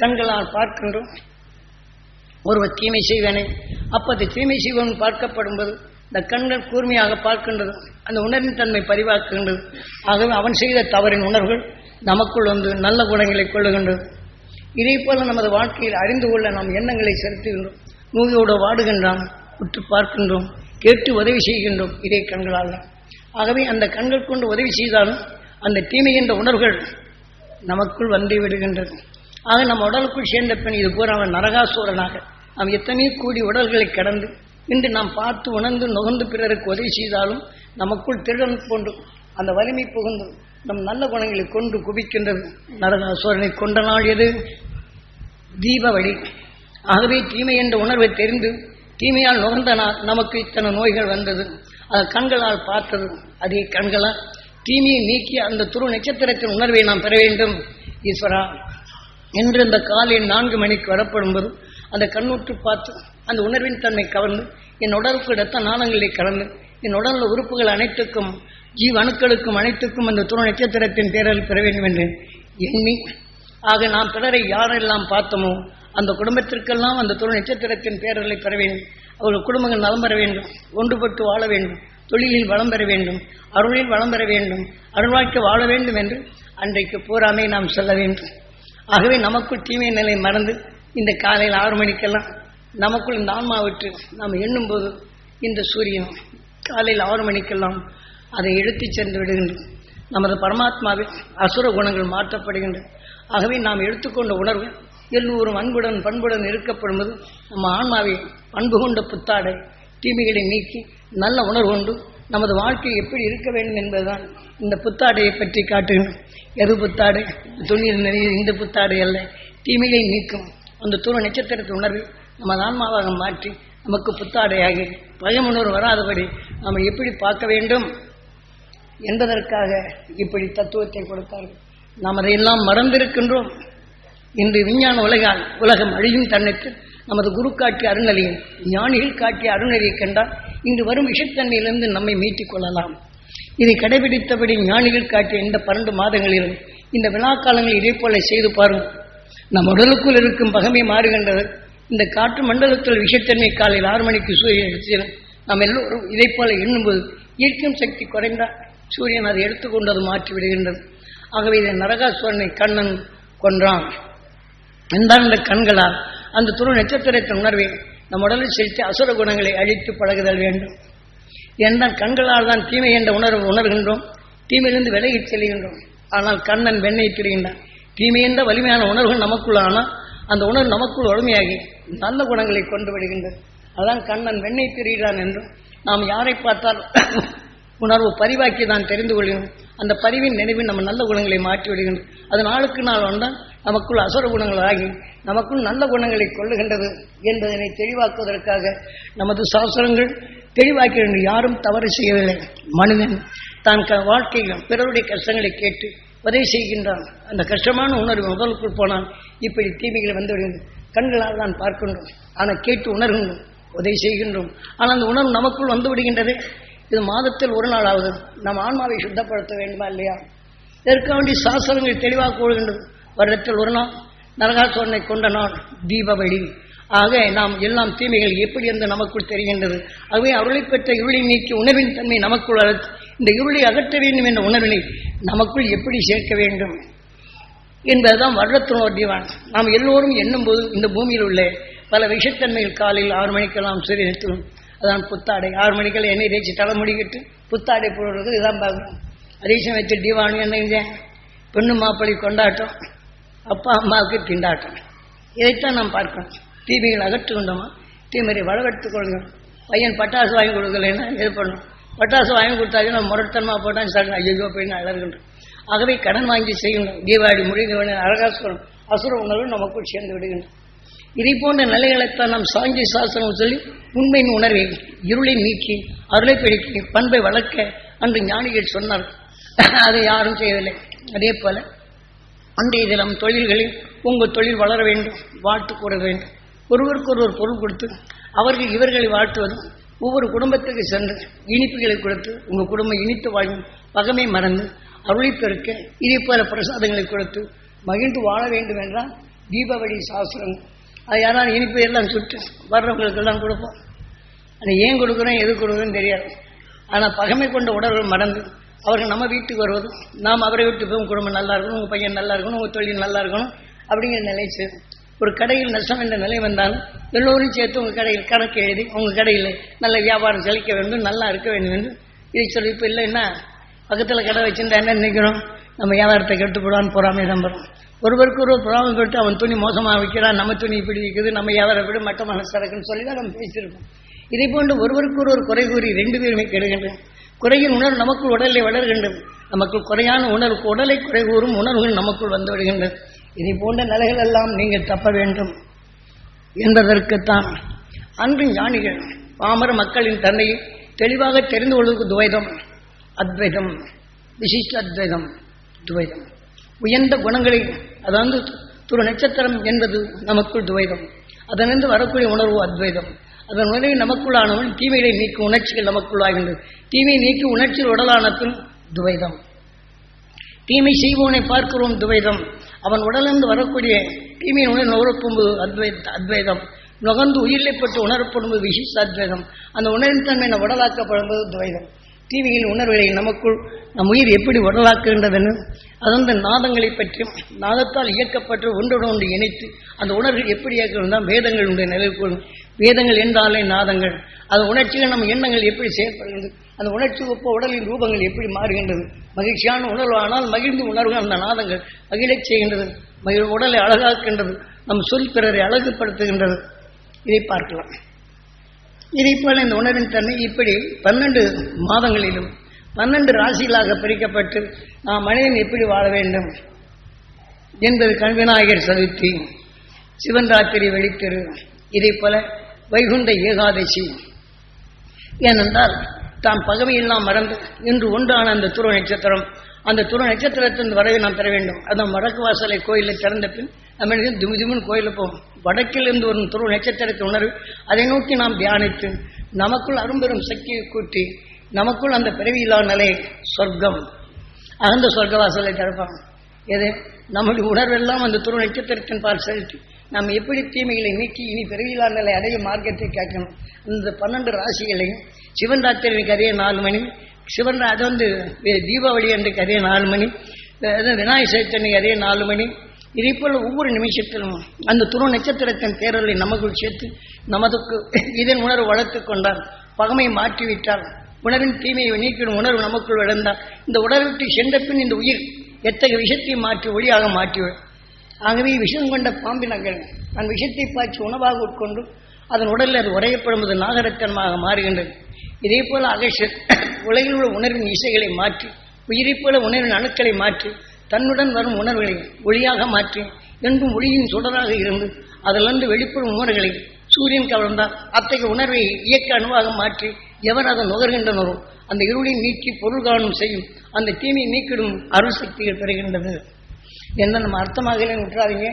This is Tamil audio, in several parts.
கண்களால் பார்க்கின்றோம். ஒருவர் தீமை செய்வனே அப்போது தீமை செய்வன் பார்க்கப்படும்போது இந்த கண்கள் கூர்மையாக பார்க்கின்றது அந்த உணர்வின் தன்மை பரிவாக்குகின்றது ஆகவே அவன் செய்த தவறின் உணர்வுகள் நமக்குள் வந்து நல்ல குணங்களை கொள்ளுகின்றது. இதே போல நமது வாழ்க்கையில் அறிந்து கொள்ள நாம் எண்ணங்களை செலுத்துகின்றோம். நோயோடு வாடுகின்றான் உற்று பார்க்கின்றோம் கேட்டு உதவி செய்கின்றோம் இதே கண்களால். ஆகவே அந்த கண்கள் கொண்டு உதவி செய்தாலும் அந்த தீமை என்ற உணர்வுகள் நமக்குள் வந்து விடுகின்றது ஆக நம்ம உடலுக்குள் சேர்ந்த பெண் இது போற அவன் நரகாசூரனாக. நாம் எத்தனையோ கூடி உடல்களை கடந்து இன்று நாம் பார்த்து உணர்ந்து நுகர்ந்து பிறருக்கு உதவி செய்தாலும் நமக்குள் திருடன் போன்று அந்த வலிமை புகுந்து நம் நல்ல குணங்களை கொண்டு குவிக்கின்றது. நரகாசுரனை கொண்ட நாள் எது? தீபாவளி ஆகவே தீமை என்ற உணர்வை தெரிந்து தீமையால் நுகர்ந்த நாள் நமக்கு இத்தனை நோய்கள் வந்தது. அது கண்களால் பார்த்தது. அதே கண்களால் தீமையை நீக்கி அந்த துரு நட்சத்திரத்தின் உணர்வை நாம் பெற வேண்டும். ஈஸ்வரா என்று இந்த காலையில் நான்கு மணிக்கு வரப்படும்போது அந்த கண்ணுற்று பார்த்து அந்த உணர்வின் தன்மை கவர்ந்து என் உடலுக்கு இரத்த நாளங்களை கலந்து என் உடல் உறுப்புகள் அனைத்துக்கும் ஜீவ அணுக்களுக்கும் அனைத்துக்கும் அந்த துணை நட்சத்திரத்தின் பேரல் பெற வேண்டும் என்று எண்ணி ஆக நாம் பிறரை யாரெல்லாம் பார்த்தோமோ அந்த குடும்பத்திற்கெல்லாம் அந்த துணை நட்சத்திரத்தின் பேரலை பெற வேண்டும். அவர்கள் குடும்பங்கள் நலம் பெற வேண்டும் ஒன்றுபட்டு வாழ வேண்டும் தொழிலில் வளம் பெற வேண்டும் அருளில் வளம் பெற வேண்டும் அருள்வாய்க்கு வாழ வேண்டும் என்று அன்றைக்கு பூராமே நாம் செல்ல வேண்டும். ஆகவே நமக்குள் தீமை நிலை மறந்து இந்த காலையில் ஆறு மணிக்கெல்லாம் நமக்குள் இந்த ஆன்மா விட்டு நாம் எண்ணும்போது இந்த சூரியன் காலையில் ஆறு மணிக்கெல்லாம் அதை எடுத்து சென்று விடுகின்றது. நமது பரமாத்மாவில் அசுர குணங்கள் மாற்றப்படுகின்றன ஆகவே நாம் எடுத்துக்கொண்ட உணர்வு எல்லோரும் அன்புடன் பண்புடன் இருக்கப்படும்போது நம்ம ஆன்மாவை பண்பு கொண்ட புத்தாடை தீமைகளை நீக்கி நல்ல உணர்வு கொண்டு நமது வாழ்க்கை எப்படி இருக்க வேண்டும் என்பதுதான் இந்த புத்தாடையை பற்றி காட்டுகின்றன எரு புத்தாடு துணியில் நிறைய இந்த புத்தாடு அல்ல தீமையை நீக்கும். அந்த தூர நட்சத்திரத்து உணர்வு நம்ம ஆன்மாவாக மாற்றி நமக்கு புத்தாடையாகி பயமுணர்வு வராதபடி நாம் எப்படி பார்க்க வேண்டும் என்பதற்காக இப்படி தத்துவத்தை கொடுத்தார்கள். நாம் அதையெல்லாம் மறந்திருக்கின்றோம். இன்று விஞ்ஞான உலகால் உலகம் அழியும் தன்னிட்டு நமது குரு காட்டிய அருணலியும் ஞானிகள் காட்டிய அருணலியை கண்டால் இன்று வரும் விஷத்தன்மையிலிருந்து நம்மை மீட்டிக் கொள்ளலாம். இதை கடைபிடித்தபடி ஞானிகள் காட்டிய இந்த பன்னெண்டு மாதங்களிலும் இந்த விழா காலங்களில் இதே போல செய்து பாருங்கள் நம் உடலுக்குள் இருக்கும் பகமை மாறுகின்றது. இந்த காற்று மண்டலத்தில் விஷத்தன்மை காலையில் ஆறு மணிக்கு சூரியன் எடுத்து நாம் எல்லோரும் இதை போல எண்ணும்போது ஈர்க்கும் சக்தி குறைந்தால் சூரியன் அதை எடுத்துக்கொண்டு அது மாற்றி விடுகின்றது ஆகவே இதை நரகாசுவரனை கண்ணன் கொன்றான். இந்த கண்களால் அந்த துரு நட்சத்திரத்தின் உணர்வை நம் உடலில் செலுத்தி அசுர குணங்களை அழித்து பழகுதல் வேண்டும். எந்த கண்களால் தான் தீமை என்ற உணர்வு உணர்கின்றோம்? தீமையிலிருந்து விலகிச் செல்கின்றோம். ஆனால் கண்ணன் வெண்ணை திரிகின்றான். தீமை என்ற வலிமையான உணர்வு நமக்குள் ஆனால் அந்த உணர்வு நமக்குள் வலிமையாகி நல்ல குணங்களை கொண்டு விடுகின்றது. அதான் கண்ணன் வெண்ணை திரிகிறான் என்றும் நாம் யாரை பார்த்தால் உணர்வு பரிவாக்கி தான் தெரிந்து கொள்கிறோம். அந்த பரிவின் நினைவில் நம்ம நல்ல குணங்களை மாற்றி விடுகின்றது அது நாளுக்கு நாள் வந்தால் நமக்குள் அசுர குணங்கள் ஆகி நமக்குள் நல்ல குணங்களை கொள்ளுகின்றது என்பதனை தெளிவாக்குவதற்காக நமது சாஸ்திரங்கள் தெளிவாக்கிறது யாரும் தவறு செய்யவில்லை. மனிதன் தான் க வாழ்க்கையில் பிறருடைய கஷ்டங்களை கேட்டு உதவி செய்கின்றான். அந்த கஷ்டமான உணர்வு முதலுக்குள் போனால் இப்படி தீமைகள் வந்துவிடுகிறது. கண்களால் தான் பார்க்கின்றோம். ஆனால் கேட்டு உணர்கின்றோம் உதவி செய்கின்றோம். ஆனால் அந்த உணர்வு நமக்குள் வந்து விடுகின்றது. இது மாதத்தில் ஒரு நாள் ஆகுது நம் ஆன்மாவை சுத்தப்படுத்த வேண்டுமா இல்லையா? இதற்காக வேண்டிய சாஸ்திரங்கள் தெளிவாக கூறுகின்றது. வருடத்தில் ஒரு நாள் நரகாசுரனை கொண்ட நாள் தீபாவளி ஆக நாம் எல்லாம் தீமைகள் எப்படி என்று நமக்குள் தெரிகின்றது. ஆகவே அருளை பெற்ற இருளை நீக்கி உணவின் தன்மை நமக்குள் அழைத்து இந்த இருளை அகற்ற வேண்டும் என்ற உணர்வினை நமக்குள் எப்படி சேர்க்க வேண்டும்? என்பதுதான் வருடத்தினோர் தீவான். நாம் எல்லோரும் எண்ணும்போது இந்த பூமியில் உள்ள பல விஷத்தன்மைகள் காலையில் ஆறு மணிக்கெல்லாம் சரி அதான் புத்தாடை. ஆறு மணிக்கெல்லாம் எண்ணெய் தேய்ச்சி தலை முடிக்கிட்டு புத்தாடை போடுறது இதான் பார்க்குறோம் அதே சமயத்தில் டிவானு என்ன பெண்ணு மாப்பிள்ளை கொண்டாட்டம். அப்பா அம்மாவுக்கு திண்டாட்டம். இதைத்தான் நாம் பார்க்கணும் தீமைகள் அகற்றுகின்றோமா தீமையை வளவெடுத்துக் கொள்ளுங்கள் பையன் பட்டாசு வாங்கி கொடுக்கலைன்னா இது பண்ணும்? பட்டாசு வாங்கி கொடுத்தாச்சுன்னா நம்ம முரட்டனமாக போட்டால் சார் ஐயோ போயின்னு அழகுன்றோம் ஆகவே கடன் வாங்கி செய்யணும் தீபாவளி முடிந்த அரகாசுரம் அசுர உணர்வு நமக்குள் சேர்ந்து விடுகின்றோம் இதை போன்ற நிலைகளைத்தான் நாம் சாஞ்சி சாஸ்திரம் சொல்லி உண்மையின் உணர்வை இருளை நீக்கி அருளை பிடிக்க பண்பை வளர்க்க அன்று ஞானிகள் சொன்னார் அதை யாரும் செய்யவில்லை. அதே போல அன்றைய தினம் தொழில்களில் உங்கள் தொழில் வளர வேண்டும் வாழ்த்து கூற வேண்டும். ஒருவருக்கு ஒருவர் பொருள் கொடுத்து அவர்கள் இவர்களை வாழ்த்துவதும் ஒவ்வொரு குடும்பத்துக்கு சென்று இனிப்புகளை கொடுத்து உங்கள் குடும்பம் இனித்து வாழும் பகமை மறந்து அருளை பெருக்க இதே போல பிரசாதங்களை கொடுத்து மகிழ்ந்து வாழ வேண்டும் என்றால் தீபாவளி சாஸ்திரம். அது யாராவது இனிப்பு எல்லாம் சுட்டு வர்றவங்களுக்கெல்லாம் கொடுப்போம். அது ஏன் கொடுக்குறோம் எது கொடுக்குறோன்னு தெரியாது. ஆனால் பகைமை கொண்ட உடல்கள் மறந்து அவர்கள் நம்ம வீட்டுக்கு வருவது நாம் அவரை விட்டு போகும் குடும்பம் நல்லா இருக்கணும் உங்கள் பையன் நல்லா இருக்கணும் உங்கள் தொழில் நல்லா இருக்கணும் அப்படிங்கிற நிலை சேரும். ஒரு கடையில் நஷ்டம் என்ற நிலை வந்தால் எல்லோரும் சேர்த்து உங்கள் கடையில் கணக்கு எழுதி உங்கள் கடையில் நல்ல வியாபாரம் செழிக்க வேண்டும் நல்லா இருக்க வேண்டும் என்று இதை சொல்லி இப்போ இல்லைன்னா பக்கத்தில் கடை வச்சுருந்தா என்ன நினைக்கிறோம்? நம்ம வியாபாரத்தை கெட்டு போடான்னு பொறாமை நம்புறோம் ஒருவருக்கு ஒரு பொறாமை போட்டு அவன் துணி மோசமாக விற்கிறான் நம்ம துணி இப்படி விற்குது நம்ம வியாபாரம் விட மட்டமான சரக்குன்னு சொல்லி தான் நம்ம பேசியிருக்கோம். இதை போன்று ஒருவருக்கு ஒரு குறை கூறி ரெண்டு பேருமே கெடுகின்றன குறையின் உணர்வு நமக்குள் உடலில் வளர்கின்றது. நமக்கு குறையான உணர்வுக்கு உடலை குறை கூறும் உணர்வுகள் நமக்குள் வந்து விடுகின்றது இதை போன்ற நிலைகள் எல்லாம் நீங்கள் தப்ப வேண்டும் என்பதற்குத்தான் அன்று ஞானிகள் பாமர மக்களின் தன்னை தெளிவாக தெரிந்து கொள்வதற்கு துவைதம் அத்வைதம் விசிஷ்ட அத்வைதம் துவைதம். உயர்ந்த குணங்களை அதாவது துரு நட்சத்திரம் என்பது நமக்குள் துவைதம். அதனிருந்து வரக்கூடிய உணர்வு அத்வைதம். அதன் உணர்வை நமக்குள்ளானவன் தீமைகளை நீக்கும் உணர்ச்சிகள் நமக்குள்ளாகின்றது. தீமையை நீக்கும் உணர்ச்சியில் உடலான துவைதம். தீமை செய்வோனை பார்க்கிறோம் துவைதம். அவன் உடலிருந்து வரக்கூடிய தீமையின் உணர்வு நுகரப்போது அத்வை அத்வைதம். நுகர்ந்து உயிரிழப்பட்டு உணரப்படும்போது விசிஷ்ட அத்வைதம். அந்த உணரின் தன்மை நம் உடலாக்கப்படும்போது துவைதம். தீமையின் உணர்வுகளை நமக்குள் நம் உயிர் எப்படி உடலாக்குகின்றதுன்னு அதந்த நாதங்களை பற்றியும் நாதத்தால் இயக்கப்பட்டு ஒன்றோடு ஒன்று இணைத்து அந்த உணர்வு எப்படி இயக்கணும் தான் வேதங்களுடைய நிலைக்குள் வேதங்கள் என்றாலே நாதங்கள். அது உணர்ச்சிகள் நம்ம எண்ணங்கள் எப்படி செயல்படுகிறது அந்த உணர்ச்சி ஒப்ப உடலின் ரூபங்கள் எப்படி மாறுகின்றது? மகிழ்ச்சியான உணர்வானால் மகிழ்ந்து உணர்வு அந்த நாதங்கள் மகிழச் செய்கின்றது. மகிழ் உடலை அழகாக்கின்றது நம் சொல் பிறரை அழகுபடுத்துகின்றது. இதை பார்க்கலாம். இதை போல இந்த உணர்வின் தன்மை இப்படி பன்னெண்டு மாதங்களிலும் பன்னெண்டு ராசிகளாக பிரிக்கப்பட்டு நாம் மனிதன் எப்படி வாழ வேண்டும் என்பது கண்விநாயகர் சதுர்த்தி சிவன் ராத்திரி வெளித்தெரு இதை போல வைகுண்ட ஏகாதசி. ஏனென்றால் தாம் பகமையெல்லாம் மறந்து இன்று ஒன்றான அந்த துருவ நட்சத்திரம். அந்த துருவ நட்சத்திரத்தின் வரவை நாம் பெற வேண்டும். அதான் வடக்கு வாசலை கோயிலில் திறந்த பின் நம்ம என்ன திமு கோயிலில் போவோம். வடக்கிலிருந்து வரும் துருவ நட்சத்திரத்தின் உணர்வு அதை நோக்கி நாம் தியானித்து நமக்குள் அரும்பெரும் சக்தியை கூட்டி நமக்குள் அந்த பிறவியில்லா நிலை சொர்க்கம். அகந்த சொர்க்க வாசலை திறப்பாங்க. எது? நம்முடைய உணர்வெல்லாம் அந்த துருவ நட்சத்திரத்தின் பால் செலுத்தி நாம் எப்படி தீமைகளை நீக்கி இனி பிறவியில்லா நிலை அடைய மார்க்கத்தை கேட்கணும். இந்த பன்னெண்டு ராசிகளையும் சிவன் ராத்திரி அதே நாலு மணி சிவன் அது வந்து தீபாவளி என்று அதே நாலு மணி விநாயக அது விநாயகர் சதுர்த்தி அதே நாலு மணி. இதே போல ஒவ்வொரு நிமிஷத்திலும் அந்த துணை நட்சத்திரத்தின் தேரலை நமக்குள் சேர்த்து நமதுக்கு இதன் உணர்வு வளர்த்து கொண்டால் பகமை மாற்றிவிட்டால் உணர்வின் தீமையை நீக்கிடும் உணர்வு நமக்குள் விழுந்தால் இந்த உடலை விட்டு சென்ற பின் இந்த உயிர் எத்தகைய விஷயத்தையும் மாற்றி ஒளியாக மாற்றிவிடும். ஆகவே விஷம் கொண்ட பாம்பினங்கள் தன் விஷத்தை பாய்ச்சி உணவாக உட்கொண்டு அதன் உடலில் அது உரையப்படும்போது நாகரத்தனமாக மாறுகின்றது. இதே போல அகேஷர் உலகில் உள்ள உணர்வின் இசைகளை மாற்றி உயிரைப் போல உணர்வின் அணுக்களை மாற்றி தன்னுடன் வரும் உணர்வுகளை ஒளியாக மாற்றி என்றும் ஒளியின் சுடராக இருந்து அதிலிருந்து வெளிப்படும் உணர்வுகளை சூரியன் கவர்ந்தால் அத்தகைய உணர்வை இயக்க அணுவாக மாற்றி எவர் அதை நுகர்கின்றனரோ அந்த இருளை நீக்கி பொருள் காணும் செய்யும் அந்த தீமையை நீக்கிடும் அருள் சக்திகள் பெறுகின்றது என்ன நம்ம அர்த்தமாக விட்டுறாதீங்க.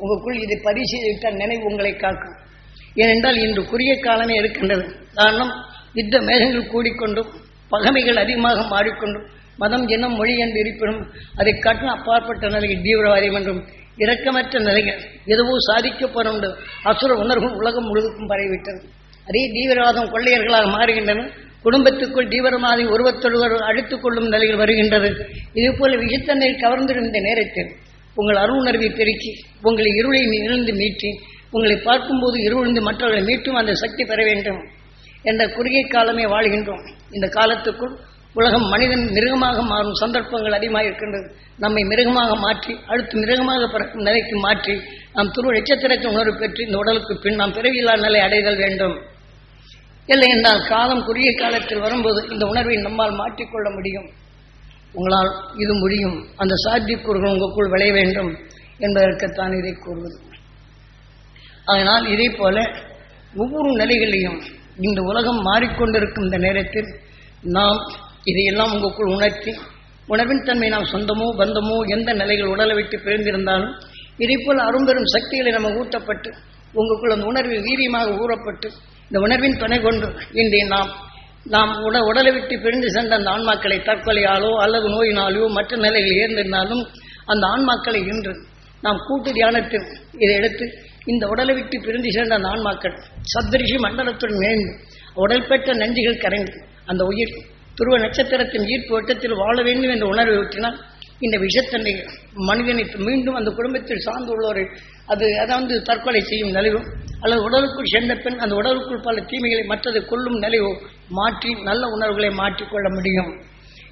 உங்களுக்குள் இதை பதிவு நினைவு உங்களை காக்கும். ஏனென்றால் இன்று குறுகிய காலமே இருக்கின்றது. காரணம் யுத்த மேகங்கள் கூடிக்கொண்டும் பகைமைகள் அதிகமாக மாறிக்கொண்டும் மதம் இனம் மொழி என்று இருப்பினும் அதை காட்டின அப்பாற்பட்ட நிலையில் தீவிரவாதம் என்றும் இரக்கமற்ற நிலைகள் எதுவோ சாதிக்கப்படும் அசுர உணர்வும் உலகம் முழுவதுக்கும் பரவிவிட்டது. அதே தீவிரவாதம் கொள்ளையர்களாக மாறுகின்றன. குடும்பத்துக்குள் தீவிரமாதி ஒருவத்தொருவர் அழித்துக் கொள்ளும் நிலையில் வருகின்றது. இதுபோல விஷத்தன்னை கவர்ந்திடும் இந்த நேரத்தில் உங்கள் அருணர்வை பெருக்கி உங்களை இருளை இருந்து மீட்டி உங்களை பார்க்கும்போது இருளிருந்து மற்றவர்களை மீட்டும் அந்த சக்தி பெற வேண்டும் என்ற குறுகிய காலமே வாழ்கின்றோம். இந்த காலத்துக்குள் உலகம் மனிதன் மிருகமாக மாறும் சந்தர்ப்பங்கள் அதிகமாக இருக்கின்றது. நம்மை மிருகமாக மாற்றி அடுத்து மிருகமாக பிறக்கும் நிலைக்கு மாற்றி நாம் துருவ நட்சத்திரத்தை உணர்வு பெற்று இந்த உடலுக்கு பின் நாம் பிறவியில்லா நிலை அடைதல் வேண்டும். இல்லை என்றால் காலம் குறுகிய காலத்தில் வரும்போது இந்த உணர்வை நம்மால் மாற்றிக்கொள்ள முடியும். உங்களால் இது முடியும். அந்த சாத்தியக்கூறுகள் உங்களுக்குள் விளைய வேண்டும் என்பதற்குத்தான் இதை கூறுவது. அதனால் இதே போல ஒவ்வொரு நிலைகளிலும் இந்த உலகம் மாறிக்கொண்டிருக்கும் இந்த நேரத்தில் நாம் இதையெல்லாம் உங்களுக்குள் உணர்த்தி உணவின் தன்மை நாம் சொந்தமோ பந்தமோ எந்த நிலைகள் உடலை விட்டு பிரிந்திருந்தாலும் இதே போல் அரும்பெரும் சக்திகளை நம்ம ஊட்டப்பட்டு உங்களுக்குள் அந்த உணர்வு வீரியமாக ஊறப்பட்டு இந்த உணர்வின் துணை கொண்டு இன்றி நாம் நாம் உட உடலை விட்டு பிரிந்து சென்ற அந்த ஆன்மாக்களை தற்கொலையாலோ அல்லது நோயினாலோ மற்ற நிலைகளில் ஏர்ந்திருந்தாலும் அந்த ஆன்மாக்களை இன்று நாம் கூட்டு தியானத்தில் இதை எடுத்து இந்த உடலை விட்டு பிரிந்து சேர்ந்த அந்த ஆன்மாக்கள் சத்ரிஷி மண்டலத்துடன் இணைந்து உடல் பெற்ற நஞ்சுகள் கரைந்து அந்த உயிர் துருவ நட்சத்திரத்தின் ஈர்ப்பு வட்டத்தில் வாழ வேண்டும் என்ற உணர்வை ஊற்றினால் இந்த விஷத்தன்மை மனிதனை மீண்டும் அந்த குடும்பத்தில் சார்ந்துள்ளவரை அது அதாவது தற்கொலை செய்யும் நிலைவோ அல்லது உடலுக்குள் சென்ற பின் அந்த உடலுக்குள் பல தீமைகளை மற்றது கொள்ளும் நிலைவோ மாற்றி நல்ல உணர்வுகளை மாற்றிக்கொள்ள முடியும்.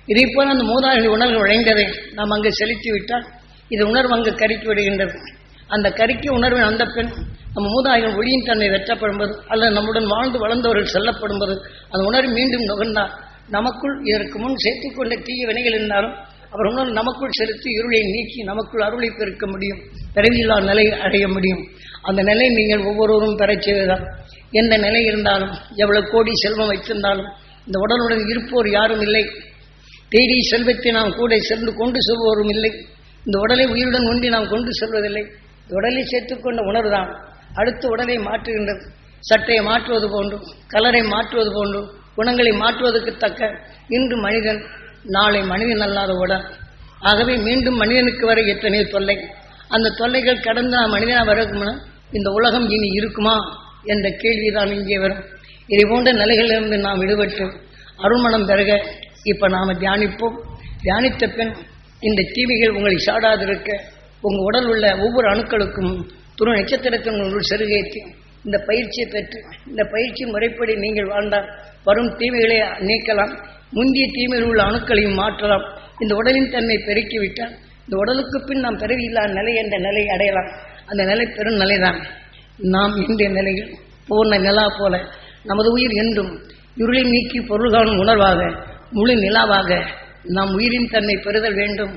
இதை போல அந்த மூதாதைகள் உணர்வு உழைந்ததை நாம் அங்கு செலுத்தி விட்டால் இது உணர்வு அங்கு கருக்கி விடுகின்றது. அந்த கருக்கி உணர்வின் அந்த பெண் நம்ம மூதாதைகள் ஒளியின் தன்னை வெற்றப்படும்போது அல்லது நம்முடன் வாழ்ந்து வளர்ந்தவர்கள் செல்லப்படும்போது அந்த உணர்வு மீண்டும் நுகர்ந்தால் நமக்குள் இதற்கு முன் சேர்த்துக்கொண்ட தீய வினைகள் இருந்தாலும் அவர் உணர்வு நமக்குள் செலுத்தி இருளை நீக்கி நமக்குள் அருளை பெருக்க முடியும். பிறவியில்லா நிலை அடைய முடியும். அந்த நிலை நீங்கள் ஒவ்வொருவரும் பெறச் செய்வதால் எந்த நிலை இருந்தாலும் எவ்வளவு கோடி செல்வம் வைத்திருந்தாலும் இந்த உடலுடன் இருப்போர் யாரும் இல்லை. தேடி செல்வத்தை நாம் கூட சென்று கொண்டு செல்வோரும் இல்லை. இந்த உடலை உயிருடன் ஒன்றி நாம் கொண்டு செல்வதில்லை. இந்த உடலை சேர்த்துக்கொண்ட உணர்வுதான் அடுத்த உடலை மாற்றுகின்றது. சட்டையை மாற்றுவது போன்றும் கலரை மாற்றுவது போன்று குணங்களை மாற்றுவதற்கு தக்க இன்று மனிதன் நாளை மனிதன் அல்லாத உடல். ஆகவே மீண்டும் மனிதனுக்கு வர எத்தனையோ தொல்லை. அந்த தொல்லைகள் கடந்து நான் மனிதனாக வரக்கும்னா இந்த உலகம் இனி இருக்குமா? என்ற கேள்விதான் இங்கே வரும். இதை போன்ற நிலைகளிலிருந்து நாம் விடுபட்டு அருள்மணம் பெருக இப்ப நாம தியானிப்போம். தியானித்த பின் இந்த டிவிகள் உங்களை சாடாதிருக்க உங்க உடல் உள்ள ஒவ்வொரு அணுக்களுக்கும் துணை நட்சத்திரத்தின் செருகேற்றி இந்த பயிற்சியை பெற்று இந்த பயிற்சி முறைப்படி நீங்கள் வாழ்ந்தால் வரும் தீமைகளை நீக்கலாம். முந்திய தீமையில் உள்ள அணுக்களையும் மாற்றலாம். இந்த உடலின் தன்மை பெருக்கிவிட்டால் இந்த உடலுக்கு பின் நாம் பிறவியில்லா நிலை என்ற நிலை அடையலாம். அந்த நிலை பெரும் நிலைதான். நாம் இன்றைய நிலையில் பூர்ண நிலா போல நமது உயிர் என்றும் இருளை நீக்கி பொருள்காணும் உணர்வாக முழு நிலாவாக நாம் உயிரின் தன்னை பெறுதல் வேண்டும்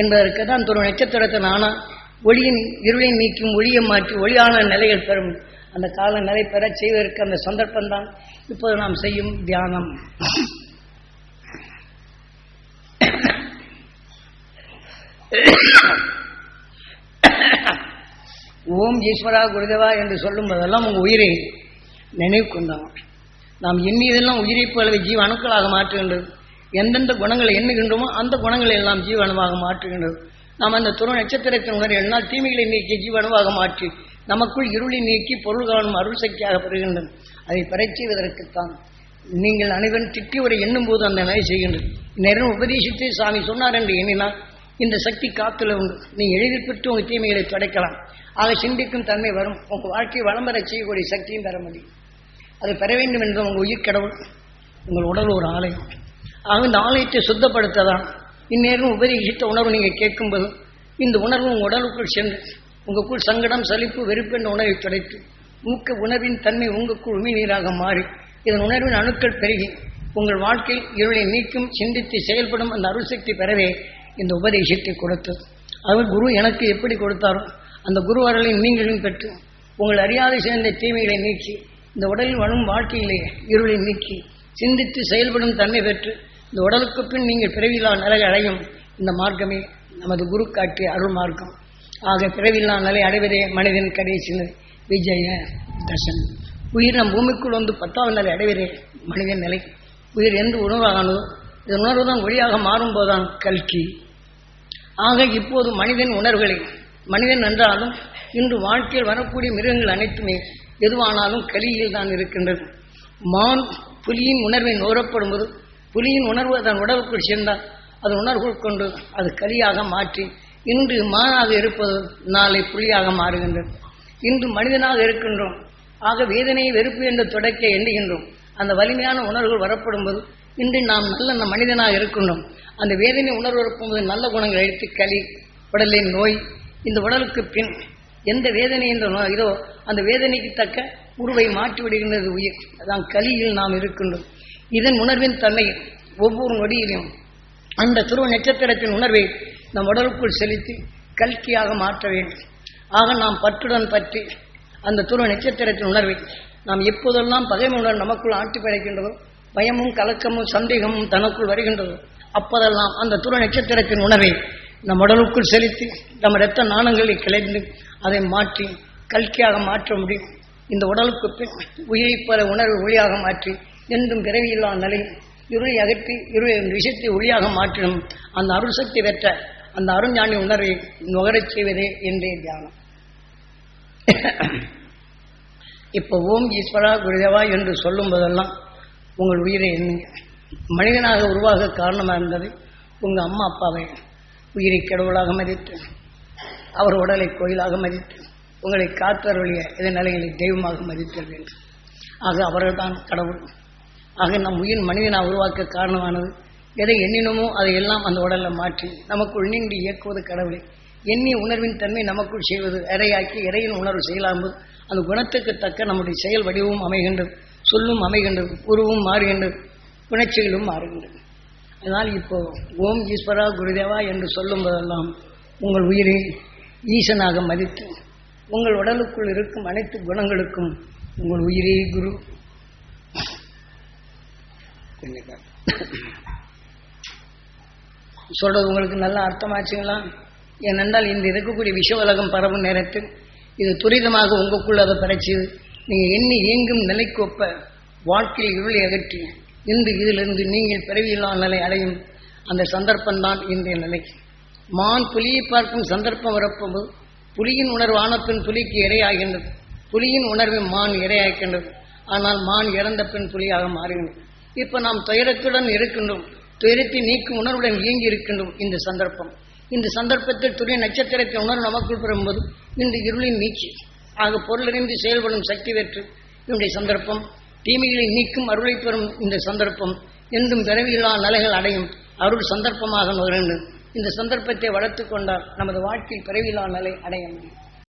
என்பதற்கு தான் ஒரு நட்சத்திரத்தின் ஆனால் ஒளியின் இருளை நீக்கும் ஒளியை மாற்றி ஒளியான நிலைகள் பெறும். அந்த கால நிலை பெறச் செய்வதற்கு அந்த சந்தர்ப்பம்தான் இப்போது நாம் செய்யும் தியானம். ஓம் ஈஸ்வரா குருதேவா என்று சொல்லும் போதெல்லாம் உங்கள் உயிரை நினைவு கொண்டாங்க நாம் எண்ணியதெல்லாம் உயிரிப்பு அல்லது ஜீவ அணுக்களாக மாற்றுகின்றது. எந்தெந்த குணங்களை எண்ணுகின்றோமோ அந்த குணங்களை எல்லாம் ஜீவனமாக மாற்றுகின்றது. நாம் அந்த துணை நட்சத்திரத்தின் உணர்வு என்னால் தீமைகளை நீக்கி ஜீவனமாக மாற்றி நமக்குள் இருளை நீக்கி பொருள் காணும் அருள் சக்தியாக பெறுகின்றது அதை பெறச் செய்வதற்குத்தான் நீங்கள் அனைவரும் திட்டி ஒரு எண்ணும் போது அந்த நிலை செய்கின்றது. நேரம் உபதேசித்து சாமி சொன்னார் என்று எண்ணினால் இந்த சக்தி காத்துல உண்டு நீ எளிதில் பெற்று உங்கள் தீமைகளை துடைக்கலாம். அதை சிந்திக்கும் தன்மை வரும். உங்கள் வாழ்க்கையை வளம் செய்யக்கூடிய சக்தியும் பெற முடியும். அதை பெற வேண்டும் என்பது உங்கள் உயிர் கடவுள் உங்கள் உடல் ஒரு ஆலயம். ஆக இந்த ஆலயத்தை சுத்தப்படுத்ததான் இந்நேரம் உபரிகித்த உணர்வு நீங்கள் கேட்கும்போது இந்த உணர்வு உங்கள் உடலுக்குள் சென்று உங்களுக்குள் சங்கடம் சலிப்பு வெறுப்பு என்ற உணர்வை துடைத்து ஊக்க உணர்வின் தன்மை உங்களுக்குள் உமி நீராக மாறி இதன் உணர்வின் அணுக்கள் பெருகி உங்கள் வாழ்க்கையில் இருளை நீக்கும் சிந்தித்து செயல்படும் அந்த அருள்சக்தி பெறவே இந்த உபதேசத்தை கொடுத்து அவர் குரு எனக்கு எப்படி கொடுத்தாரோ அந்த குரு அருளை நீங்களும் பெற்று உங்கள் அறியாது சேர்ந்த தீமைகளை நீக்கி இந்த உடலில் வரும் வாழ்க்கையிலே இருளை நீக்கி சிந்தித்து செயல்படும் தன்மை பெற்று இந்த உடலுக்கு பின் நீங்கள் பிறவிலா நிலை அடையும் இந்த மார்க்கமே நமது குரு காட்டிய அருள் மார்க்கம். ஆக பிறவில்லா நிலை அடைவதே மனிதன் கடைசி நிலை. விஜய தசன் உயிர் நம் பூமிக்குள் வந்து பத்தாவது நிலை அடைவதே மனிதன் நிலை. உயிர் என்று உணர்வாகானதோ இந்த உணர்வு தான் ஒளியாக மாறும்போதுதான் கல்கி. ஆக இப்போது மனிதன் உணர்வுகளை மனிதன் என்றாலும் இன்று வாழ்க்கையில் வரக்கூடிய மிருகங்கள் அனைத்துமே எதுவானாலும் கலியில் தான் இருக்கின்றது. மான் புலியின் உணர்வை நோரப்படும் போது புலியின் உணர்வு அதன் உடலுக்குள் சேர்ந்தால் அது உணர்வு கொண்டு அது கலியாக மாற்றி இன்று மானாக இருப்பது நாளை புலியாக மாறுகின்றது. இன்று மனிதனாக இருக்கின்றோம். ஆக வேதனையை வெறுப்பு என்று தொடக்க எண்ணுகின்றோம். அந்த வலிமையான உணர்வுகள் வரப்படும் போது இன்று நாம் நல்ல மனிதனாக இருக்கின்றோம். அந்த வேதனை உணர்வு நல்ல குணங்கள் எடுத்து களி உடலின் நோய் இந்த உடலுக்கு பின் எந்த வேதனை என்ற நோய் இதோ அந்த வேதனைக்கு தக்க உருவை மாற்றி விடுகின்றது உயிர். அதான் கலியில் நாம் இருக்கின்றோம். இதன் உணர்வின் தன்மை ஒவ்வொரு நொடியிலும் அந்த துருவ நட்சத்திரத்தின் உணர்வை நம் உடலுக்குள் செலுத்தி கல்கியாக மாற்ற வேண்டும். ஆக நாம் பற்றுடன் பற்றி அந்த துருவ நட்சத்திரத்தின் உணர்வை நாம் எப்போதெல்லாம் பகைமை நமக்குள் ஆட்டி படைக்கின்றதோ பயமும் கலக்கமும் சந்தேகமும் தனக்குள் வருகின்றதோ அப்போதெல்லாம் அந்த துருவ நட்சத்திரத்தின் உணர்வை நம் உடலுக்குள் செலுத்தி நம் இரத்த நாணங்களை கிளைந்து அதை மாற்றி கல்கியாக மாற்ற முடியும். இந்த உடலுக்கு பின் உயிரை பல உணர்வு ஒளியாக மாற்றி என்றும் பிறவியில்லா நிலையில் இருளை அகற்றி இருளை விஷயத்தை ஒளியாக மாற்றிடும். அந்த அருள் சக்தி பெற்ற அந்த அருஞ்ஞானி உணர்வை நுகரச் செய்வதே என்றே தியானம். இப்போ ஓம் ஈஸ்வரா குருதேவா என்று சொல்லும் போதெல்லாம் உங்கள் உயிரை எண்ணுங்க மனிதனாக உருவாக காரணமாக இருந்தது உங்கள் அம்மா அப்பாவை உயிரை கடவுளாக மதித்து அவர் உடலை கோயிலாக மதித்து உங்களை காத்தருளிய இதன் நிலைகளை தெய்வமாக மதித்தல் வேண்டும் ஆக அவர்கள்தான் கடவுள். ஆக நம் உயிர் மனிதனாக உருவாக்க காரணமானது. எதை எண்ணினமோ அதை எல்லாம் அந்த உடலில் மாற்றி நமக்குள் நீண்டு இயக்குவது கடவுளை. எண்ணி உணர்வின் தன்மை நமக்குள் செய்வது இறையாக்கி இறையின் உணர்வு செய்யலாம்போது அந்த குணத்துக்கு தக்க நம்முடைய செயல் வடிவமும் அமைகின்றது சொல்லும் அமைகின்றது உருவும் மாறுகின்றது. உணர்ச்சிகளும் மாறுகின்றன. அதனால் இப்போ ஓம் ஈஸ்வரா குருதேவா என்று சொல்லும் போதெல்லாம் உங்கள் உயிரை ஈசனாக மதித்து உங்கள் உடலுக்குள் இருக்கும் அனைத்து குணங்களுக்கும் உங்கள் உயிரே குரு. சொல்றது உங்களுக்கு நல்லா அர்த்தமாச்சுங்களா? ஏனென்றால் இந்த இருக்கக்கூடிய விஷ உலகம் பரவும் நேரத்தில் இது துரிதமாக உங்களுக்குள் அதை படைச்சது நீங்கள் எண்ணி இயங்கும் நிலைக்கு ஒப்ப வாழ்க்கையில் இருளை அகற்றி இன்று இதிலிருந்து நீங்கள் பிறவியில்லா நிலை அடையும் அந்த சந்தர்ப்பம்தான் இன்றைய நிலை. மான் புலியை பார்க்கும் சந்தர்ப்பம் வரப்போது புலியின் உணர்வு ஆனப்பின் புலிக்கு இரையாகின்றது. புலியின் உணர்வு மான் இரையாகின்றது. ஆனால் மான் இறந்த பின் புலியாக மாறுகின்றது இப்போ நாம் துயரத்துடன் இருக்கின்றோம். துயரத்தை நீக்கும் உணர்வுடன் இயங்கி இருக்கின்றோம் இந்த சந்தர்ப்பம். இந்த சந்தர்ப்பத்தில் துணை நட்சத்திரத்தின் உணர்வு நமக்குள் பெறும்போது இந்த இருளின் நீச்சி. ஆக பொருளறிந்து செயல்படும் சக்தி பெற்று என்னுடைய சந்தர்ப்பம் தீமைகளை நீக்கும் அருளை பெறும் இந்த சந்தர்ப்பம். என்றும் பிறவியில்லா நிலைகள் அடையும். அருள் சந்தர்ப்பமாக நுகரண்டு இந்த சந்தர்ப்பத்தை வளர்த்துக் கொண்டால் நமது வாழ்க்கையில் பிறவியில்லா நிலை அடைய முடியும்.